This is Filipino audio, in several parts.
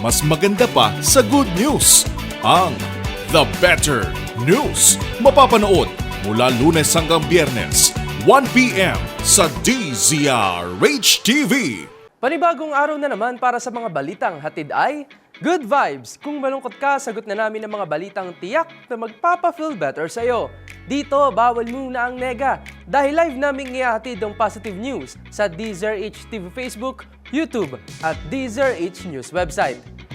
mas maganda pa sa good news. Ang The Better News. Mapapanood mula lunes hanggang biyernes, 1pm sa DZRH TV. Panibagong araw na naman para sa mga balitang hatid ay Good Vibes! Kung malungkot ka, sagot na namin ng mga balitang tiyak na magpapa-feel better sa'yo. Dito, bawal muna ang nega dahil live namin ihahatid ang positive news sa DZRH TV Facebook, YouTube at DZRH News website.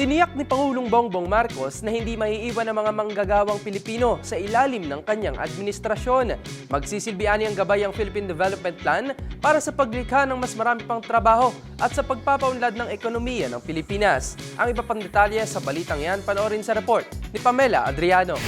Tiniyak ni Pangulong Bongbong Marcos na hindi maiiwan ang mga manggagawang Pilipino sa ilalim ng kanyang administrasyon. Magsisilbihan niyang gabay ang Philippine Development Plan para sa paglikha ng mas marami pang trabaho at sa pagpapaunlad ng ekonomiya ng Pilipinas. Ang iba pang detalye sa balitang yan panoorin sa report ni Pamela Adriano.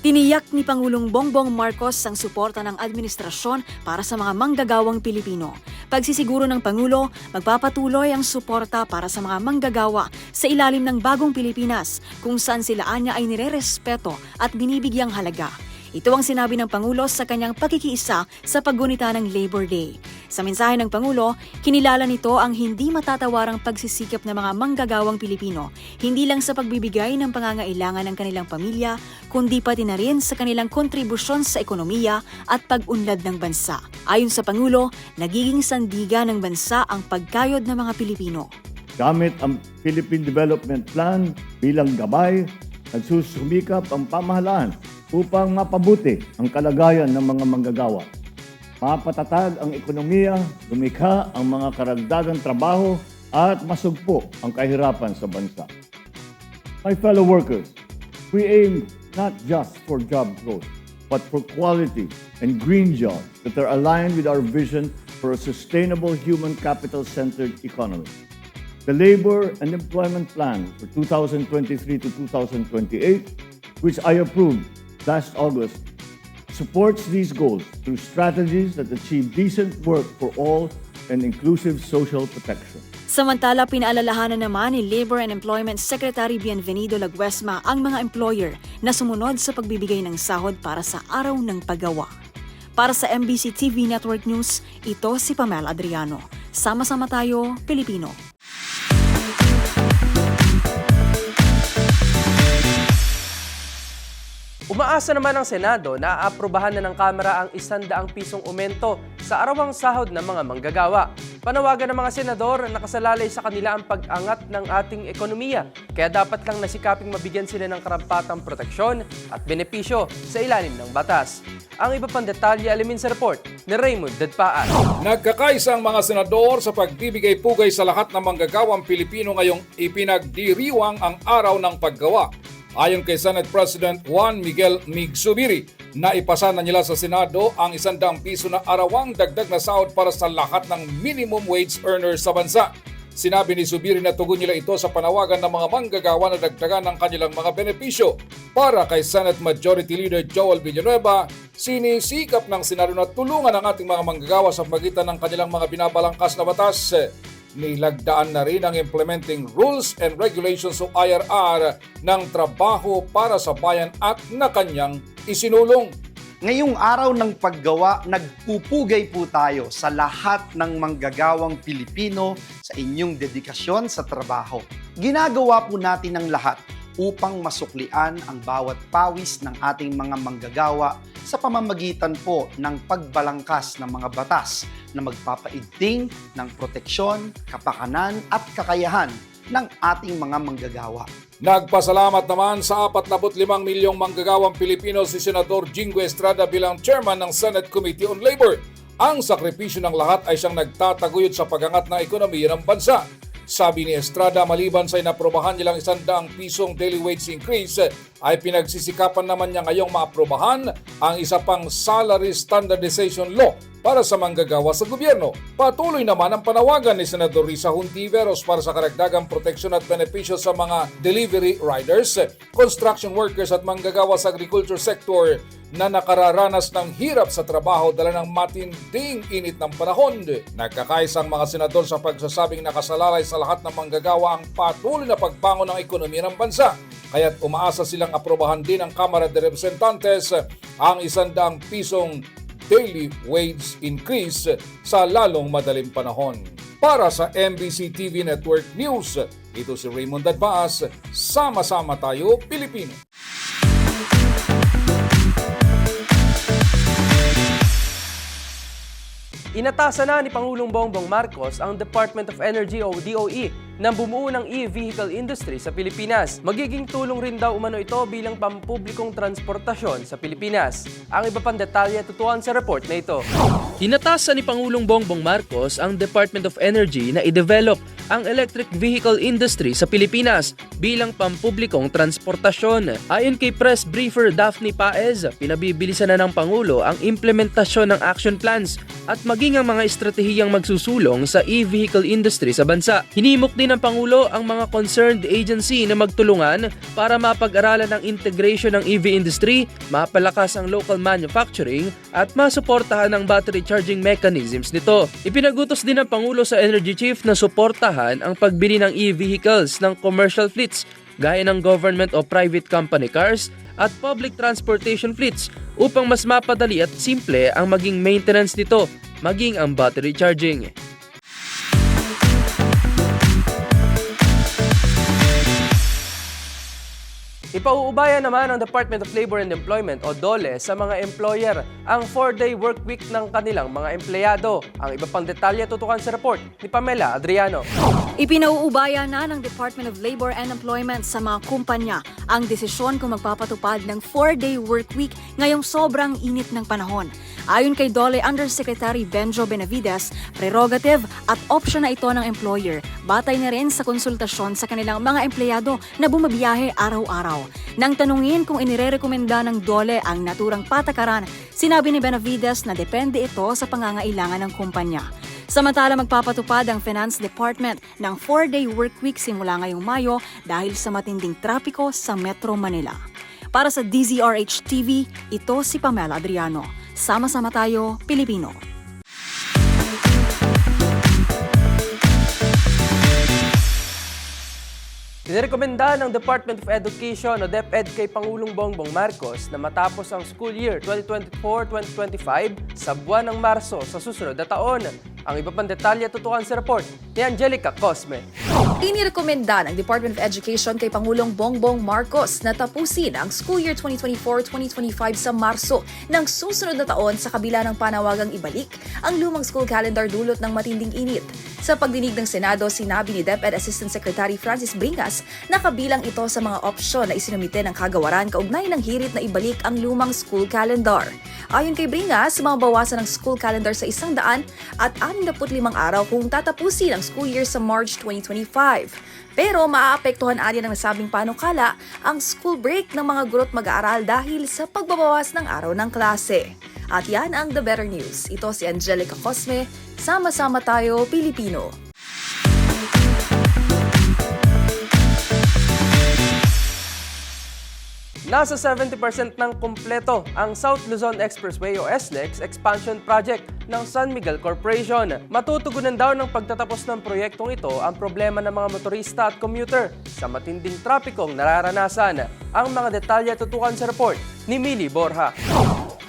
Tiniyak ni Pangulong Bongbong Marcos ang suporta ng administrasyon para sa mga manggagawang Pilipino. Pagsisiguro ng Pangulo, magpapatuloy ang suporta para sa mga manggagawa sa ilalim ng bagong Pilipinas kung saan sila anya ay nirerespeto at binibigyang halaga. Ito ang sinabi ng Pangulo sa kanyang pakikiisa sa paggunita ng Labor Day. Sa mensahe ng Pangulo, kinilala nito ang hindi matatawarang pagsisikap ng mga manggagawang Pilipino, hindi lang sa pagbibigay ng pangangailangan ng kanilang pamilya, kundi pati na rin sa kanilang kontribusyon sa ekonomiya at pag-unlad ng bansa. Ayon sa Pangulo, nagiging sandiga ng bansa ang pagkayod ng mga Pilipino. Gamit ang Philippine Development Plan bilang gabay, nagsusumikap ang pamahalaan upang mapabuti ang kalagayan ng mga manggagawa. Mapatatag ang ekonomiya, lumikha ang mga karagdagang trabaho at masugpo ang kahirapan sa bansa. My fellow workers, we aim not just for job growth, but for quality and green jobs that are aligned with our vision for a sustainable human capital-centered economy. The Labor and Employment Plan for 2023 to 2028, which I approved last August, supports these goals through strategies that achieve decent work for all and inclusive social protection. Samantala, pinaalalahanan naman ni Labor and Employment Secretary Bienvenido Laguesma ang mga employer na sumunod sa pagbibigay ng sahod para sa araw ng paggawa. Para sa MBC TV Network News, ito si Pamela Adriano. Sama-sama tayo, Pilipino. Umaasa naman ang Senado na aaprubahan na ng Kamara ang isandaang pisong umento sa arawang sahod ng mga manggagawa. Panawagan ng mga senador na nakasalalay sa kanila ang pag-angat ng ating ekonomiya. Kaya dapat lang nasikaping mabigyan sila ng karampatang proteksyon at benepisyo sa ilalim ng batas. Ang iba pang detalye alimin sa report ni Raymond Dadpaan. Nagkakaisa ang mga senador sa pagbibigay pugay sa lahat ng manggagawang Pilipino ngayong ipinagdiriwang ang araw ng paggawa. Ayon kay Senate President Juan Miguel Migsubiri, na ipasa na nila sa Senado ang isandang piso na arawang dagdag na sahod para sa lahat ng minimum wage earners sa bansa. Sinabi ni Subiri na tugon nila ito sa panawagan ng mga manggagawa na dagdagan ng kanilang mga benepisyo. Para kay Senate Majority Leader Joel Villanueva, sinisikap ng Senado na tulungan ang ating mga manggagawa sa pagitan ng kanilang mga binabalangkas na batas. Nilagdaan na rin ang implementing rules and regulations o IRR ng trabaho para sa bayan at na kanyang isinulong. Ngayong araw ng paggawa, nagpupugay po tayo sa lahat ng manggagawang Pilipino sa inyong dedikasyon sa trabaho. Ginagawa po natin ang lahat upang masuklian ang bawat pawis ng ating mga manggagawa sa pamamagitan po ng pagbalangkas ng mga batas na magpapaigting ng proteksyon, kapakanan at kakayahan ng ating mga manggagawa. Nagpasalamat naman sa 45 milyong manggagawang Pilipino si Senador Jingo Estrada bilang chairman ng Senate Committee on Labor. Ang sakripisyo ng lahat ay siyang nagtataguyod sa pagangat ng ekonomiya ng bansa. Sabi ni Estrada, maliban sa inaprobahan nilang isandaang pisong daily wage increase, ay pinagsisikapan naman niya ngayong maaprobahan ang isa pang salary standardization law para sa manggagawa sa gobyerno. Patuloy naman ang panawagan ni Senador Risa Hontiveros para sa karagdagang proteksyon at benepisyo sa mga delivery riders, construction workers at manggagawa sa agriculture sector na nakararanas ng hirap sa trabaho dala ng matinding init ng panahon. Nagkakaisang mga senador sa pagsasabing nakasalalay sa lahat ng manggagawa ang patuloy na pagbangon ng ekonomiya ng bansa. Kaya't umaasa silang aprobahan din ng Kamara de Representantes ang isandaang pisong daily wage increase sa lalong madaling panahon. Para sa MBC TV Network News, ito si Raymond Adbaas, sama-sama tayo Pilipino. Inatasan na ni Pangulong Bongbong Marcos ang Department of Energy o DOE ng bumuo ng e-vehicle industry sa Pilipinas. Magiging tulong rin daw umano ito bilang pampublikong transportasyon sa Pilipinas. Ang iba pang detalye tutuan sa report na ito. Inatasan ni Pangulong Bongbong Marcos ang Department of Energy na i-develop ang electric vehicle industry sa Pilipinas bilang pampublikong transportasyon. Ayon kay press briefer Daphne Paez, pinabibilisan na ng Pangulo ang implementasyon ng action plans at maging ang mga estratehiyang magsusulong sa e-vehicle industry sa bansa. Hinimok din ng Pangulo ang mga concerned agency na magtulungan para mapag-aralan ang integration ng EV industry, mapalakas ang local manufacturing at masuportahan ang battery charging mechanisms nito. Ipinagutos din ng Pangulo sa Energy Chief na suportahan ang pagbili ng e-vehicles ng commercial fleets gaya ng government o private company cars at public transportation fleets upang mas mapadali at simple ang maging maintenance nito, maging ang battery charging. Ipauubayan naman ng Department of Labor and Employment o DOLE sa mga employer ang 4-day work week ng kanilang mga empleyado. Ang iba pang detalye tutukan sa report ni Pamela Adriano. Ipinauubaya na ng Department of Labor and Employment sa mga kumpanya ang desisyon kung magpapatupad ng 4-day work week ngayong sobrang init ng panahon. Ayon kay Dole Undersecretary Benjo Benavides, prerogative at option na ito ng employer. Batay na rin sa konsultasyon sa kanilang mga empleyado na bumabiyahe araw-araw. Nang tanungin kung inirerekomenda ng Dole ang naturang patakaran, sinabi ni Benavides na depende ito sa pangangailangan ng kumpanya. Samantala magpapatupad ang Finance Department ng 4-day work week simula ngayong Mayo dahil sa matinding trapiko sa Metro Manila. Para sa DZRH TV, ito si Pamela Adriano. Sama-sama tayo, Pilipino. Inirekomenda ng Department of Education o DepEd kay Pangulong Bongbong Marcos na matapos ang school year 2024-2025 sa buwan ng Marso sa susunod na taon. Ang iba pang detalye tutukan sa report ni Angelica Cosme. Inirekomenda ng Department of Education kay Pangulong Bongbong Marcos na tapusin ang school year 2024-2025 sa Marso ng susunod na taon sa kabila ng panawagang ibalik ang lumang school calendar dulot ng matinding init. Sa pagdinig ng Senado, sinabi ni DepEd Assistant Secretary Francis Bringas na kabilang ito sa mga opsyon na isinumite ng kagawaran kaugnay ng hirit na ibalik ang lumang school calendar. Ayon kay Bringas, mabawasan ang school calendar sa isang daan at 65 araw kung tatapusin ang school year sa March 2025. Pero maaapektuhan anya ng nasabing panukala ang school break ng mga gurot mag-aaral dahil sa pagbabawas ng araw ng klase. At yan ang The Better News. Ito si Angelica Cosme. Sama-sama tayo, Pilipino. Nasa 70% ng kumpleto ang South Luzon Expressway o SLEX expansion project ng San Miguel Corporation. Matutugunan daw ng pagtatapos ng proyektong ito ang problema ng mga motorista at commuter sa matinding trapikong nararanasan. Ang mga detalye tutukan sa report ni Mili Borja.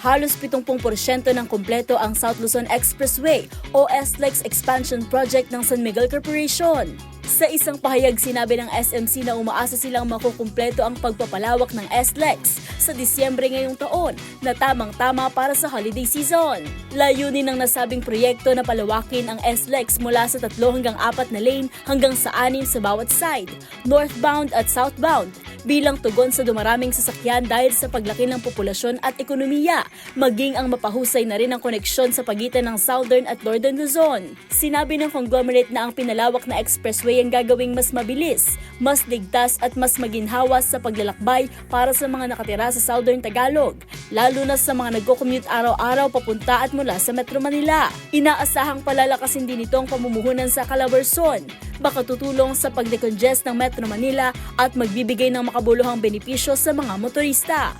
Halos 70% ng kumpleto ang South Luzon Expressway o SLEX Expansion Project ng San Miguel Corporation. Sa isang pahayag sinabi ng SMC na umaasa silang makukumpleto ang pagpapalawak ng SLEX sa Disyembre ngayong taon na tamang-tama para sa holiday season. Layunin ng nasabing proyekto na palawakin ang SLEX mula sa tatlo hanggang apat na lane hanggang sa anim sa bawat side, northbound at southbound, bilang tugon sa dumaraming sasakyan dahil sa paglaki ng populasyon at ekonomiya, maging ang mapahusay na rin ang koneksyon sa pagitan ng Southern at Northern Luzon. Sinabi ng conglomerate na ang pinalawak na expressway ang gagawing mas mabilis, mas ligtas at mas maginhawa sa paglalakbay para sa mga nakatira sa Southern Tagalog, lalo na sa mga nagko-commute araw-araw papunta at mula sa Metro Manila. Inaasahang palalakasin din ito ang pamumuhunan sa Calabarzon, baka tutulong sa pagdecongest ng Metro Manila at magbibigay ng makabuluhang benepisyo sa mga motorista.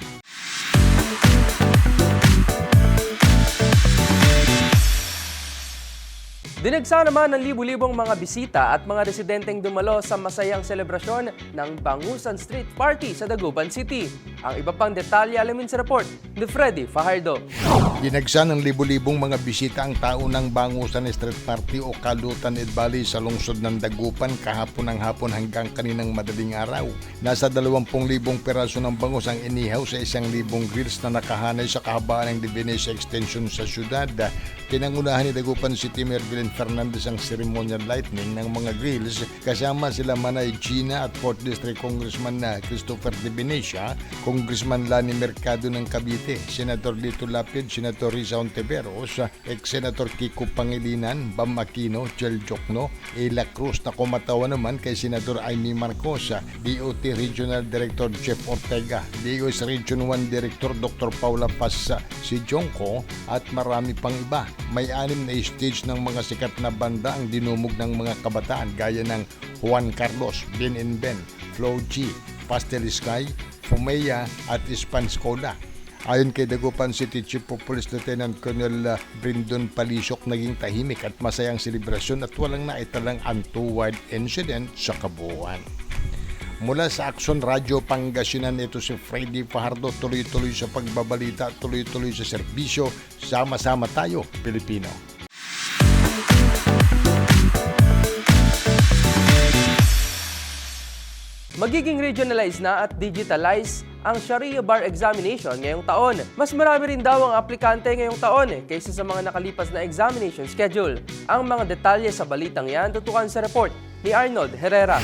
Dinagsa naman ng libu-libong mga bisita at mga residenteng dumalo sa masayang selebrasyon ng Bangusan Street Party sa Dagupan City. Ang iba pang detalye alamin sa report ni Freddy Fajardo. Dinagsa ng libu-libong mga bisita ang tao ng Bangusan Street Party o Kalutan Ed Valley sa lungsod ng Dagupan kahapon ng hapon hanggang kaninang madaling araw. Nasa 20,000 peraso ng bangus ang inihaw sa 1,000 grills na nakahanay sa kahabaan ng Divinis Extension sa syudad. Pinangunahan ni Dagupan City Mayor Belen Fernandez ang ceremonial lightning ng mga grills kasama sila Manay Gina at 4th District Congressman na Christopher De Venecia, Congressman Lani Mercado ng Cavite, Senator Lito Lapid, Senator Risa Ontiveros, ex-Senator Kiko Pangilinan, Bam Aquino, Jel Jokno, Ela Cruz na kumatawa naman kay Senator Amy Marcos, DOT Regional Director Jeff Ortega, DOS Region 1 Director Dr. Paula Paz, si Jonko at marami pang iba. May anim na stage ng mga sikat na banda ang dinumog ng mga kabataan gaya ng Juan Carlos, Ben and Ben, Flo G, Pastel Sky, Fumea at Spanscola. Ayon kay Dagupan City Chief of Police Lieutenant Colonel uh, Brindon Palisok, naging tahimik at masayang selebrasyon at walang naitalang untoward incident sa kabuuan. Mula sa Action Radio Pangasinan, ito si Freddy Fajardo, tuloy-tuloy sa pagbabalita, tuloy-tuloy sa serbisyo, sama-sama tayo, Pilipino. Magiging regionalized na at digitalized ang Sharia Bar Examination ngayong taon. Mas marami rin daw ang aplikante ngayong taon eh, kaysa sa mga nakalipas na examination schedule. Ang mga detalye sa balitang yan tutukan sa report ni Arnold Herrera.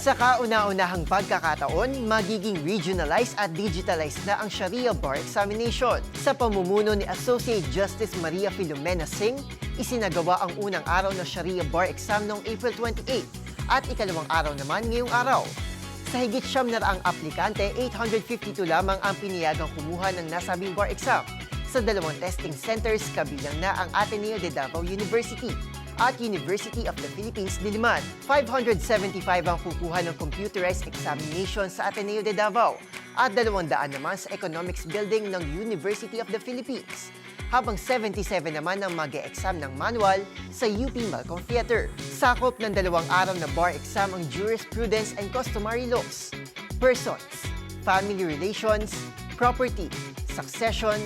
Sa kauna-unahang pagkakataon, magiging regionalized at digitalized na ang Sharia Bar Examination. Sa pamumuno ni Associate Justice Maria Filomena Singh, isinagawa ang unang araw ng Sharia Bar Exam noong April 28 at ikalawang araw naman ngayong araw. Sa higit siyam na raang aplikante, 852 lamang ang piniyagang kumuha ng nasabing bar exam. Sa dalawang testing centers, kabilang na ang Ateneo de Davao University at University of the Philippines Diliman. 575 ang kukuha ng computerized examination sa Ateneo de Davao at 200 naman sa Economics Building ng University of the Philippines habang 77 naman ang mag exam ng manual sa UP Malcolm Theater. Sakop ng dalawang araw na bar exam ang jurisprudence and customary laws, persons, family relations, property, succession,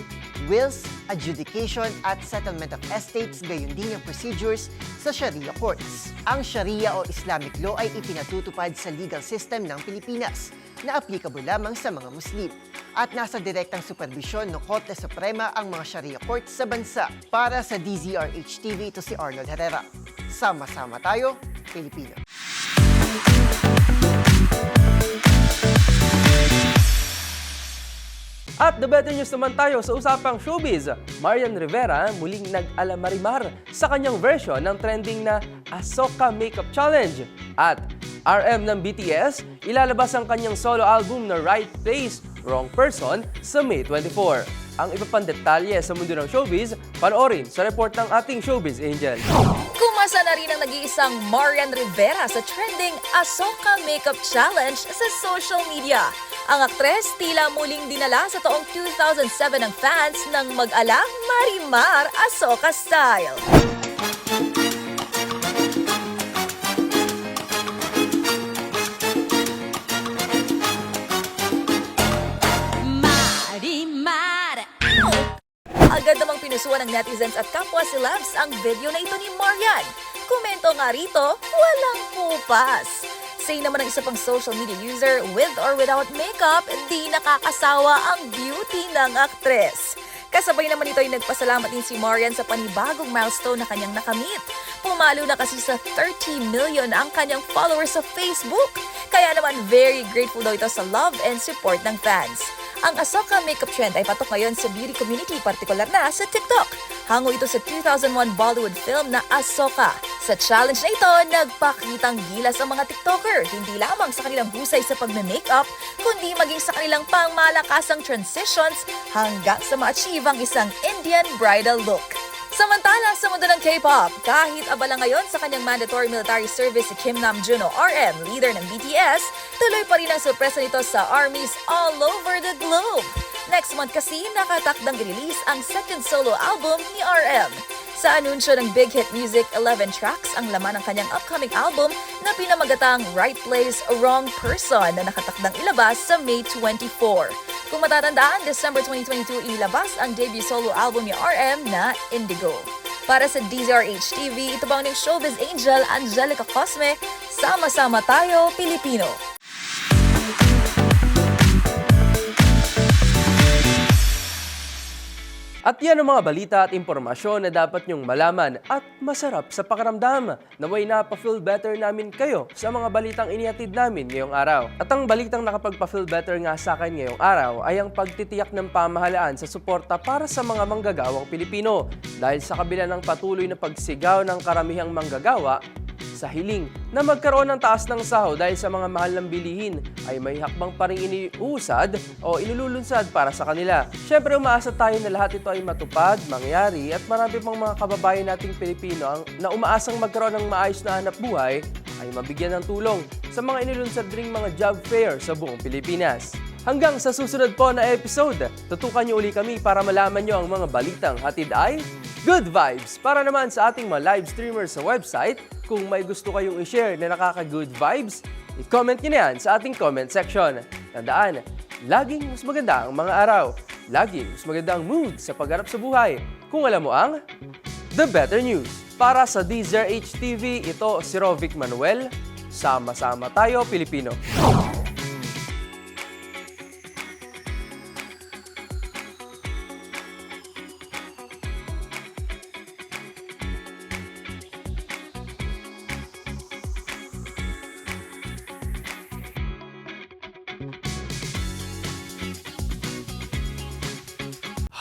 wills, adjudication at settlement of estates, gayon din ang procedures sa Sharia courts. Ang Sharia o Islamic law ay ipinatutupad sa legal system ng Pilipinas na applicable lamang sa mga Muslim at nasa direktang superbisyon ng Korte Suprema ang mga Sharia courts sa bansa. Para sa DZRH TV, ito si Arnold Herrera. Sama-sama tayo, Pilipino. At the better news naman tayo sa usapang showbiz. Marian Rivera muling nag-alamarimar sa kanyang version ng trending na Ahsoka Makeup Challenge. At RM ng BTS, ilalabas ang kanyang solo album na Right Place, Wrong Person sa May 24. Ang iba pang detalye sa mundo ng showbiz, panoorin sa report ng ating showbiz angel. Kumasa na rin ang nag-iisang Marian Rivera sa trending Ahsoka Makeup Challenge sa social media. Ang aktres tila muling dinala sa taong 2007 ng fans ng mag-ala Marimar Ahsoka style. Pinusuan ng netizens at kapwa celebs ang video na ito ni Marian. Komento nga rito, walang kupas. Say naman ng isa pang social media user, with or without makeup, di nakakasawa ang beauty ng aktres. Kasabay naman ito ay nagpasalamat din si Marian sa panibagong milestone na kanyang nakamit. Pumalo na kasi sa 30 million ang kanyang followers sa Facebook. Kaya naman very grateful daw ito sa love and support ng fans. Ang Ahsoka makeup trend ay patok ngayon sa beauty community, partikular na sa TikTok. Hango ito sa 2001 Bollywood film na Ahsoka. Sa challenge na ito, nagpakitang gilas ang mga TikToker, hindi lamang sa kanilang husay sa pagme-makeup, kundi maging sa kanilang pangmalakasang transitions hanggang sa ma-achieve ang isang Indian bridal look. Samantala sa mundo ng K-pop, kahit abala ngayon sa kanyang mandatory military service si Kim Namjoon o RM, leader ng BTS, tuloy pa rin ang sorpresa nito sa armies all over the globe. Next month kasi nakatakdang release ang second solo album ni RM. Sa anunsyo ng Big Hit Music, 11 tracks ang laman ng kanyang upcoming album na pinamagatang Right Place, Wrong Person na nakatakdang ilabas sa May 24. Kung matatandaan, December 2022 inilabas ang debut solo album ni RM na Indigo. Para sa DZRH TV, ito bang ng showbiz angel Angelica Cosme, Sama-sama tayo, Pilipino. At yan ang mga balita at impormasyon na dapat nyong malaman at masarap sa pakiramdam. Naway napafeel better namin kayo sa mga balitang inihatid namin ngayong araw. At ang balitang nakapagpa-feel better nga sa akin ngayong araw ay ang pagtitiyak ng pamahalaan sa suporta para sa mga manggagawang Pilipino. Dahil sa kabila ng patuloy na pagsigaw ng karamihang manggagawa, sa hiling na magkaroon ng taas ng sahod dahil sa mga mahal ng bilihin ay may hakbang pa rin iniusad o inululunsad para sa kanila. Siyempre umaasa tayo na lahat ito ay matupad, mangyari at marami pang mga kababayan nating Pilipino ang, na umaasang magkaroon ng maayos na hanap buhay ay mabigyan ng tulong sa mga inulunsad ring mga job fair sa buong Pilipinas. Hanggang sa susunod po na episode, tutukan niyo uli kami para malaman niyo ang mga balitang hatid ay Good Vibes! Para naman sa ating mga live streamers sa website, kung may gusto kayong i-share na nakaka-good vibes, i-comment nyo na yan sa ating comment section. Tandaan, laging mas maganda ang mga araw. Laging mas maganda ang mood sa pagharap sa buhay. Kung alam mo ang The Better News. Para sa DZRH TV, ito si Rovic Manuel. Sama-sama tayo, Pilipino.